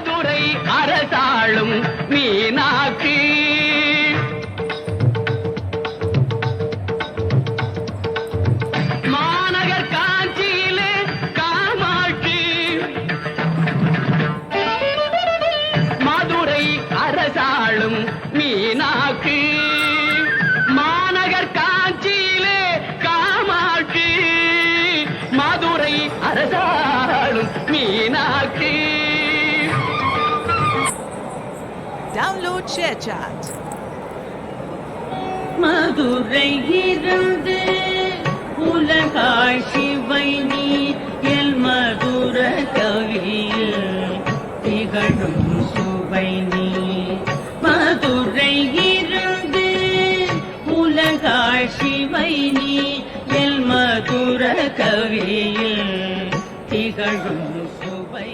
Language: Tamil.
மதுரை அரசாளும் மீனாக்கு மாநகர் காஞ்சியிலே காமாட்சி. மதுரை அரசாளும் மீனாட்சி. மாநகர் காஞ்சியிலே காமாட்சி. மதுரை அரசாளும் Meenakshi. Download share chat Madurai இருந்து உலகாட்சி வைனி எல் மதுர கவியில் திகழும் சுவைனி மதுரை இருந்து உலகாட்சி வைனி எல் மதுர கவியில் திகழும் சுவை